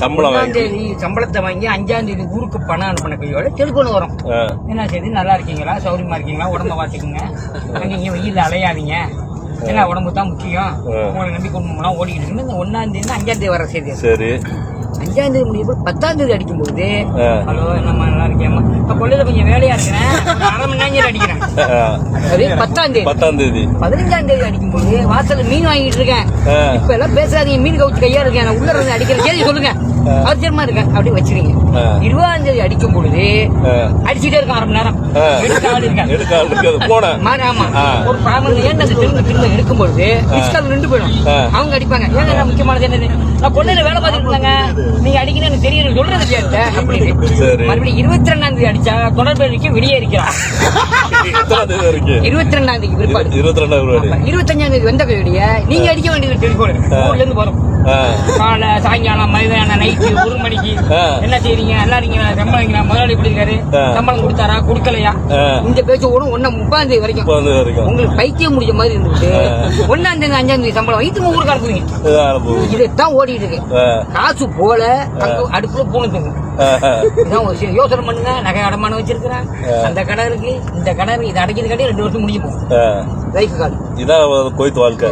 சம்பளம் ஒன்றாம் வாங்கி. தேதி சம்பளத்தை வாங்கி அஞ்சாம் தேதி ஊருக்கு பணம் அனுப்பின கையோட டெலிஃபோன் வரும். என்ன செய்தி நல்லா இருக்கீங்களா? சௌரியமா இருக்கீங்களா? உடம்ப பார்த்துக்குங்க. அங்க இங்க வெயில்ல அலையாதீங்க. ஏன்னா உடம்பு தான் முக்கியம். உங்களை நம்பி குடும்பம்லாம் ஓடிக்கிட்டு இருக்குன்னு இந்த ஒன்னாம் தேதி அஞ்சாம் தேதி வர செய்தி. சரி. அஞ்சாம் தேதி முடியும் போது பத்தாம் தேதி அடிக்கும்போது ஆ. ஹலோ என்னம்மா நல்லா இருக்கேம்மா இப்ப கொள்ளையில கொஞ்சம் வேலையா இருக்கிறேன். ஒரு அரை மணி நேரம் அடிக்கிறேன். அது பத்தாம் தேதி. பத்தாம் தேதி. பதினஞ்சாம் தேதி அடிக்கும்போது வாசல்ல மீன் வாங்கிட்டு இருக்கேன். இப்ப எல்லாம் பேசாதீங்க மீன் கவுச்சு கையா இருக்கேன். நான் உள்ள இருந்து அடிக்கிறேன். சரி சொல்லுங்க. அவசியமா இருக்கேன் அப்படி வச்சிருங்க. இருபதாம் தேதி அடிக்கும் பொழுது அடிச்சுட்டே இருக்கான் அரை மணி நேரம். ஒரு பாமன் ஏன் அந்த திரும்ப திரும்ப எடுக்கும் பொழுது நின்று போயிடும். அவங்க அடிப்பாங்க. நான் முக்கியமானது என்னது? நான் கொள்ளையில வேலை பார்த்துட்டு இருந்தாங்க. நீங்க அடிக்கணும் எனக்கு தெரியும் சொல்றது இல்லையா அப்படின்னு. மறுபடியும் இருபத்தி ரெண்டாம் தேதி அடிச்சா தொடர்பு வெளியே இருக்கிறான் இருபத்தி ரெண்டாம் தேதி பிற்பாடு. இருபத்தி ரெண்டாம் ரூபாய் இருபத்தஞ்சாம் தேதி வந்த கையோடைய நீங்க அடிக்க வேண்டியது டெலிபோன் ஊர்ல இருந்து வரும் காலை சாயங்காலம் மதியானம் நைட்டு ஒரு மணிக்கு. ஆ. என்ன செய்றீங்க? நல்லா இருக்கீங்களா சம்பளம் வைங்களா முதலாளி எப்படி இருக்காரு. சம்பளம் கொடுத்தாரா? கொடுக்கலையா. இந்த பேச்சு ஓடும் ஒன்னா முப்பாம் தேதி வரைக்கும். உங்களுக்கு பைத்தியம் முடிஞ்ச மாதிரி இருந்துட்டு ஒன்னாம் தேதி அஞ்சாம் தேதி சம்பளம் வைத்து ஊருக்கு அனுப்புவீங்க. இதுதான் ஓடிட்டு இருக்கு. காசு போல அடுப்புல விஷயம். யோசனை பண்ணுங்க. நகை அடமானம் வச்சிருக்கிறேன். அந்த கடை இருக்கு. இந்த கடை இதை அடைக்கிறது காட்டி ரெண்டு வருஷம் முடிஞ்சு போகும். லைஃப் இதான் கொய்த்து வாழ்க்கை.